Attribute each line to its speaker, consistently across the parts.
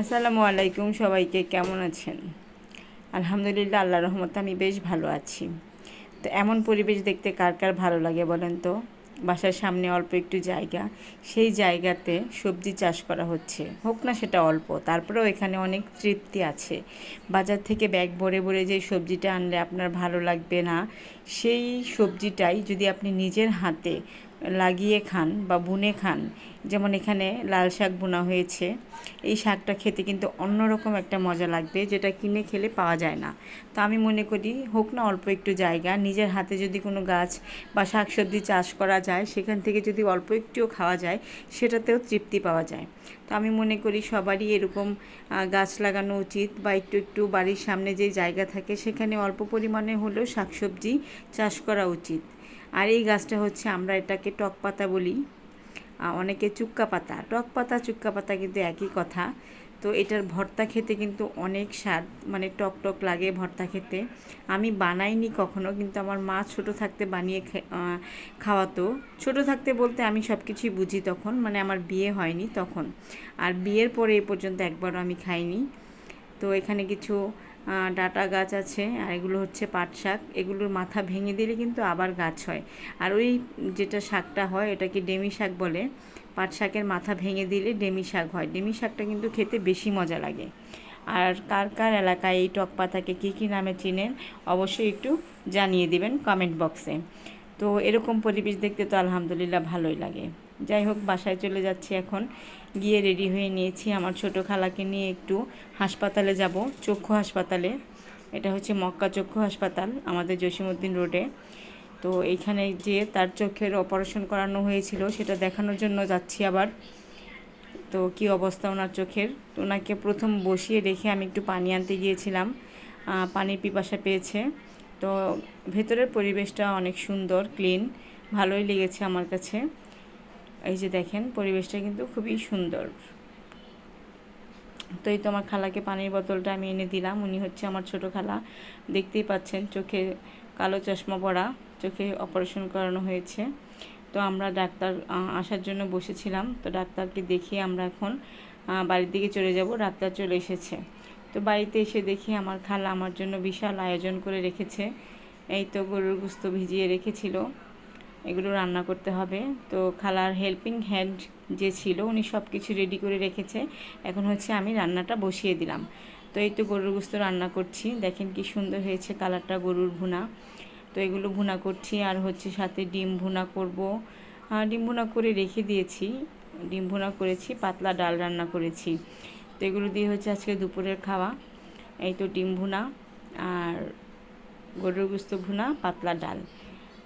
Speaker 1: আসসালামু আলাইকুম সবাইকে, কেমন আছেন? আলহামদুলিল্লাহ আল্লাহ রহমতে আমি বেশ ভালো আছি। তো এমন পরিবেশ দেখতে কার কার ভালো লাগে বলেন তো? বাসার সামনে অল্প একটু জায়গা, সেই জায়গাতে সবজি চাষ করা হচ্ছে। হোক না সেটা অল্প, তারপরেও এখানে অনেক তৃপ্তি আছে। বাজার থেকে ব্যাগ ভরে ভরে যে সবজিটা আনলে আপনার ভালো লাগবে না, সেই সবজিটাই যদি আপনি নিজের হাতে লাগিয়ে খান বা বুনে খান, যেমন এখানে লাল শাক বোনা হয়েছে, এই শাকটা খেতে কিন্তু অন্যরকম একটা মজা লাগবে, যেটা কিনে খেলে পাওয়া যায় না। তো আমি মনে করি, হোক না অল্প একটু জায়গা, নিজের হাতে যদি কোনো গাছ বা শাকসবজি চাষ করা যায়, সেখান থেকে যদি অল্প একটুও খাওয়া যায়, সেটাতেও তৃপ্তি পাওয়া যায়। তো আমি মনে করি, সবারই এরকম গাছ লাগানো উচিত বা একটু একটু বাড়ির সামনে যে জায়গা থাকে, সেখানে অল্প পরিমাণে হলেও শাকসবজি চাষ করা উচিত। আর এই গাছটা হচ্ছে আমরা এটাকে টক পাতা বলি। অনেকে চুক্কা পাতা। টক পাতা, চুক্কা পাতা কিন্তু একই কথা। তো এটার ভর্তা খেতে কিন্তু অনেক স্বাদ মানে টক টক লাগে ভর্তা খেতে। আমি বানাইনি কখনো, কিন্তু আমার মা ছোট থাকতে বানিয়ে খাওয়াতো। ছোট থাকতে বলতে আমি সব কিছুই বুঝি তখন মানে আমার বিয়ে হয়নি তখন। আর বিয়ের পরে এ পর্যন্ত একবারও আমি খাইনি। তো এখানে কিছু ডাটা গাছ আছে আর এগুলো হচ্ছে পাট শাক। এগুলোর মাথা ভেঙে দিলে কিন্তু আবার গাছ হয়। আর ওই যেটা শাকটা হয়, এটাকে ডেমি শাক বলে, পাট শাকের মাথা ভেঙে দিলে ডেমি শাক হয়। ডেমি শাকটা কিন্তু খেতে বেশি মজা লাগে। আর কার কার এলাকায় এই টক পাতাকে কী কী নামে চিনেন, অবশ্যই একটু জানিয়ে দিবেন কমেন্ট বক্সে। তো এরকম পরিবেশ দেখতে তো আলহামদুলিল্লাহ ভালোই লাগে। যাই হোক, বাসায় চলে যাচ্ছি এখন। গিয়ে রেডি হয়ে নিয়েছি আমার ছোট খালাকে নিয়ে একটু হাসপাতালে যাব, চক্ষু হাসপাতালে। এটা হচ্ছে মক্কা চক্ষু হাসপাতাল আমাদের জসিমউদ্দিন রোডে। তো এইখানে যে তার চোখের অপারেশন করানো হয়েছিল, সেটা দেখানোর জন্য যাচ্ছি আবার। তো কি অবস্থা ওনার চোখের? ওনাকে প্রথম বসিয়ে রেখে আমি একটু পানি আনতে গিয়েছিলাম। পানির পিপাসা পেয়েছে। তো ভেতরের পরিবেশটা অনেক সুন্দর, ক্লিন, ভালোই লেগেছে আমার কাছে। এই যে দেখেন, পরিবেশটা কিন্তু খুবই সুন্দর। তো এই তো আমার খালাকে পানির বোতলটা আমি এনে দিলাম। উনি হচ্ছে আমার ছোট খালা। দেখতেই পাচ্ছেন চোখে কালো চশমা পরা, চোখে অপারেশন করানো হয়েছে। তো আমরা ডাক্তার আসার জন্য বসেছিলাম। তো ডাক্তারকে দেখিয়ে আমরা এখন বাড়ির দিকে চলে যাব। ডাক্তার চলে এসেছে। তো বাড়িতে এসে দেখি আমার খালা আমার জন্য বিশাল আয়োজন করে রেখেছে। এই তো গরুর গুস্ত ভিজিয়ে রেখেছিল। এগুলো রান্না করতে হবে। তো খালার হেল্পিং হ্যান্ড যে ছিল, উনি সব কিছু রেডি করে রেখেছে। এখন হচ্ছে আমি রান্নাটা বসিয়ে দিলাম। তো এই তো গরুর গুস্ত রান্না করছি। দেখেন কি সুন্দর হয়েছে কালারটা গরুর ভুনা। তো এগুলো ভুনা করছি। আর হচ্ছে সাথে ডিম ভুনা করব। ডিম ভুনা করে রেখে দিয়েছি। ডিম ভুনা করেছি, পাতলা ডাল রান্না করেছি। তো এগুলো দিয়ে হচ্ছে আজকে দুপুরের খাওয়া। এই তো ডিম ভুনা আর গরুর গুস্ত ভুনা, পাতলা ডাল।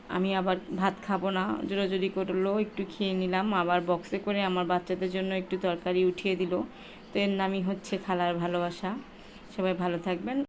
Speaker 1: আমি আবার ভাত খাব না, জোরাজোরি করল, একটু খেয়ে নিলাম। আবার বক্সে করে আমার বাচ্চাদের জন্য একটু তরকারি উঠিয়ে দিল। তো এর নামই হচ্ছে খালার ভালোবাসা। সবাই ভালো থাকবেন।